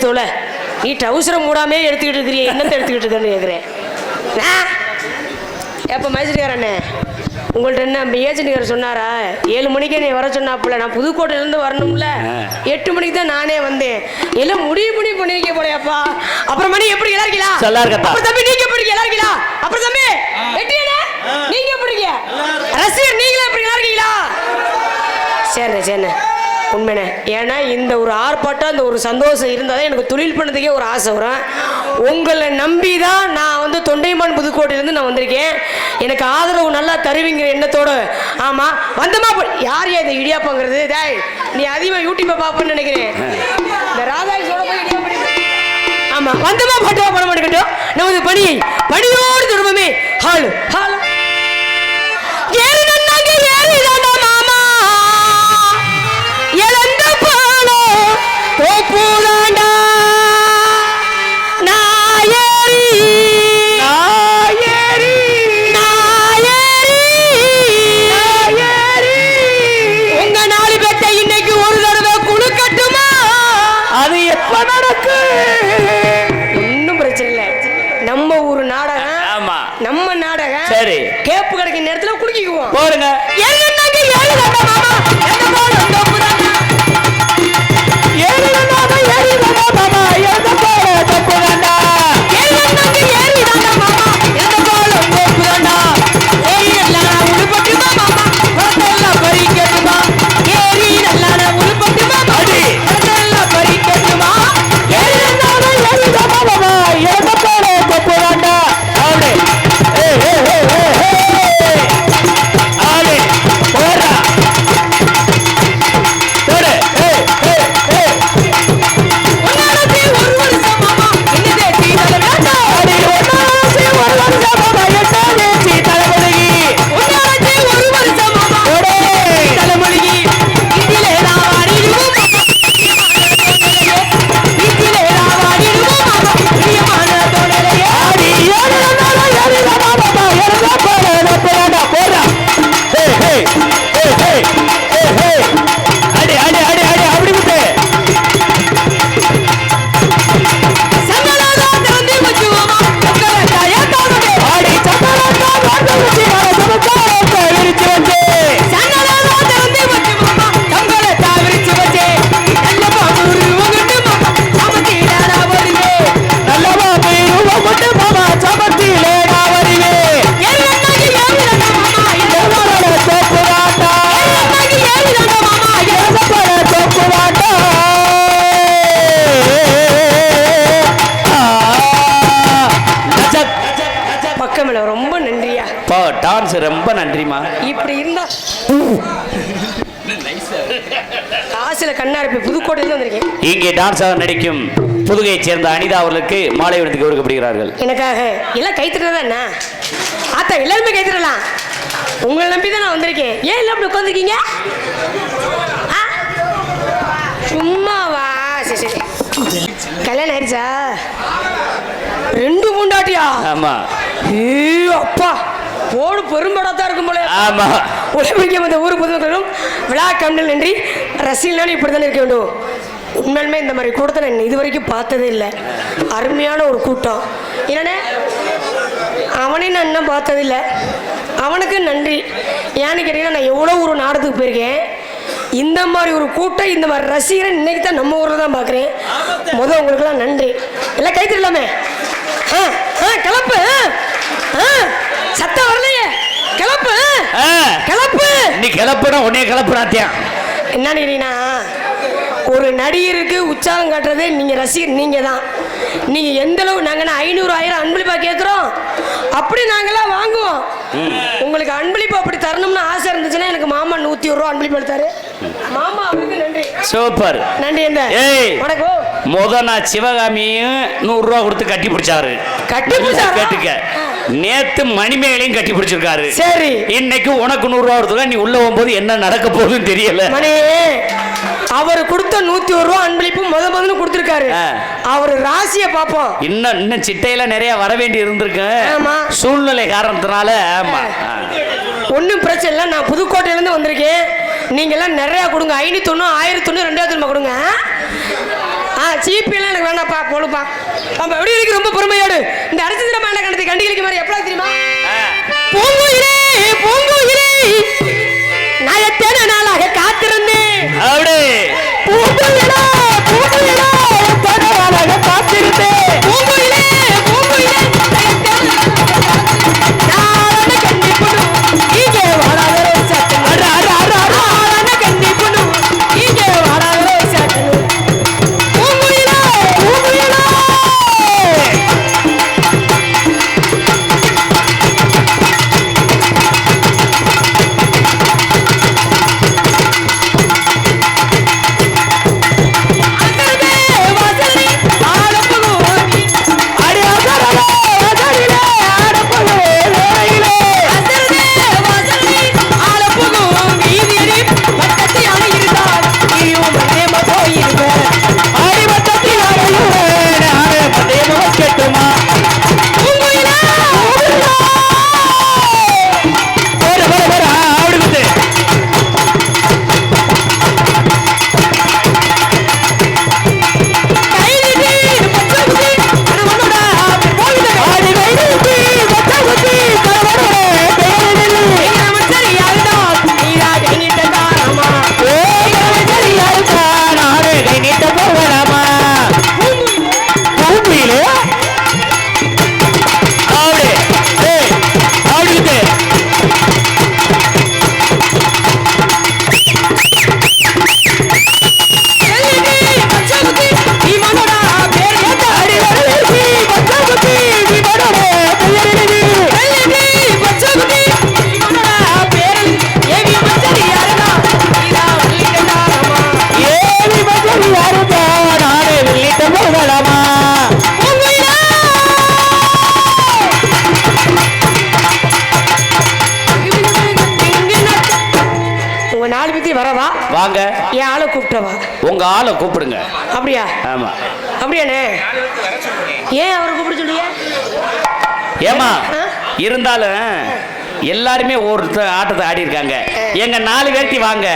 நீயாவது எடுத்து தோல. நீ ட்ரௌசரை மூடாமே எடுத்துக்கிட்டு இருக்கிறீ என்னத்தை எடுத்துக்கிட்டு இருக்கேன்னு கேட்குறேன் எப்போ மைசூரிக்காரண்ணே உங்கள்ட்ட என்ன ஏஜென்ட்காரர் சொன்னாரா? ஏழு மணிக்கே நீ வர சொன்னாப்புல நான் புதுக்கோட்டையிலேருந்து வரணும்ல. எட்டு மணிக்கு தான் நானே வந்தேன். எல்லாம் முடிவு முடிவு பண்ணிருக்கே போலையாப்பா. அப்புறம் மணி எப்படி எல்லா இருக்கீங்களா நல்லா இருக்கத்தா. அப்புறம் தம்பி நீங்க எப்படி எல்லா இருக்கீங்களா அப்புறம் தம்பி வெட்டியண்ணே நீங்க எப்படி ரசிகர் நீங்களே எப்படி நல்லா இருக்கீங்களா சரிண்ணே சரிண்ணே உண்மைண்ணே. ஏன்னா இந்த ஒரு ஆர்ப்பாட்டம் இந்த ஒரு சந்தோஷம் இருந்தால் தான் எனக்கு தொழில் பண்ணதுக்கே ஒரு ஆசை வரும். உங்களை நம்பி தான் நான் வந்து தொண்டைமான் புதுக்கோட்டையிலேருந்து நான் வந்திருக்கேன். எனக்கு ஆதரவு நல்லா தருவீங்கிற எண்ணத்தோடு. ஆமாம் வந்தமா யார் இந்த இடியாப்பங்கிறது? டேய் நீ அதிகமாக யூடியூப்பை பார்ப்பேன்னு நினைக்கிறேன். இந்த ராதா போய் இடியாப்பம் வந்தமா பட்டுவா பணம் எடுக்கட்டும் நமது பணியை பணியோடு திரும்பமே ஹாலு ஹாலு. நேரத்துல பக்கமில்ல ரொம்ப நன்றியா. பா டான்ஸ் ரொம்ப நன்றிமா இப்படி இருந்தா காசுல கண்ணாருப்பி புதுக்கோட்டையில வந்திருக்கேன். இங்கே டான்ஸாக நடிக்கும் புதுகையைச் சேர்ந்த அனிதா அவர்களுக்கு மாலை விடுத்துக்கு கொடுக்கப்படுகிறார்கள் எனக்காக. எல்லாம் கைத்துறதா என்ன? ஆத்தா எல்லாருமே கைத்துடலாம் உங்களை நம்பி தான் நான் வந்திருக்கேன். ஏன் இல்லை அப்படி உட்காந்துருக்கீங்க சும்மாவா? சரி சரி. கல்யாணம் ஆயிடுச்சா ரெண்டு பூண்டாட்டியா ஆமா. ஏ அப்பா. போடு பெரும்படத்தான் இருக்கும் போல. ஆமா. உடம்புக்கு இந்த ஊர் பொதுமக்களும் விழா கண்டல் நன்றி ரசிகனாலும் இப்படி தானே இருக்க வேண்டும். உண்மையிலுமே இந்த மாதிரி கூட்டத்தை நான் இது வரைக்கும் பார்த்ததே இல்லை. அருமையான ஒரு கூட்டம். என்னண்ணே? அவனையும் நான் இன்னும் பார்த்ததில்லை அவனுக்கு நன்றி. ஏன்னு கேட்டிங்கன்னா நான் எவ்வளோ ஒரு நாடகத்துக்கு போயிருக்கேன். இந்த மாதிரி ஒரு கூட்டம் இந்த மாதிரி ரசிகரை இன்னைக்கு தான் நம்ம ஊரில் தான் பார்க்குறேன். முதல் உங்களுக்குலாம் நன்றி. எல்லாம் கை தரலாமே. ஆ ஆ கிளப்பு சத்தம் வரலையே. கிளப்பு. கிளப்பு. நீ கிளப்புனா உன்னைய கிளப்புறாத்தியா என்னன்னு கேட்டீங்கன்னா ஒரு நடிகருக்கு உற்சாகம் காட்டுறது நீங்கள் ரசிகர் நீங்கள் தான் நீங்கள் எந்த அளவு நாங்கள் ஐநூறு ஆயிரம் அன்பளிப்பா கேட்குறோம் அப்படி நாங்களாம் வாங்குவோம். உங்களுக்கு அன்பளிப்பு அப்படி தரணும்னு ஆசை இருந்துச்சுன்னா எனக்கு மாமா நூற்றி ஒரு ரூபா அன்பளிப்பு எடுத்தாரு. மாமா அவருக்கு நன்றி. சூப்பர். நன்றி என்ன. வணக்கம். முத நான் சிவகாமியும் நூறு ரூபா கொடுத்து கட்டி பிடிச்சாரு. கட்டி பிடிச்சாரா? கேட்டுக்க. நேத்து மணிமேகலையும் கட்டி பிடிச்சிருக்காரு. சரி. இன்னைக்கு உனக்கு நூறு ரூபா கொடுத்துருக்கா நீ உள்ள போகும்போது என்ன நடக்க போகுதுன்னு தெரியல. மணி அவர் கொடுத்த நூத்தி ஒரு ரூபா அன்பளிப்பு முத முதல்ல கொடுத்துருக்காரு. அவர் ராசியை பார்ப்போம். இன்னும் இன்னும் சிட்டையில நிறைய வர வேண்டி இருந்திருக்கு. சூழ்நிலை காரணத்தினால. ஒன்றும் பிரச்சனை இல்லை நான் புதுக்கோட்டையிலேருந்து வந்திருக்கேன். நீங்கள்லாம் நிறையா கொடுங்க. ஐநூத்தொன்று ஆயிரத்தொன்று ரெண்டாயிரத்தி ரூபாய் கொடுங்க. ஆ சீப்பெல்லாம் எனக்கு வேணாப்பா போலுப்பா நம்ம எப்படி இருக்கு? ரொம்ப பொறுமையோடு. இந்த அரசு தினமா என்ன கண்டது கண்டிகளுக்கு மாதிரி எப்படி தெரியுமா? பூங்குயிலே பூங்குயிலே. நான் எத்தனை நாளாக காத்திருந்தேன். அப்படி. பூங்குயிலே. வாங்க. என் ஆளை கூப்பிட்டவா உங்க ஆளை கூப்பிடுங்க. அப்படியா? ஆமா. அப்படியாண்ணே? ஏன் அவரை கூப்பிட சொல்லிய? ஏமா இருந்தாலும் எல்லாருமே ஒருத்தர் ஆட்டத்தை ஆடி இருக்காங்க எங்க நாலு பேர்த்தி வாங்க.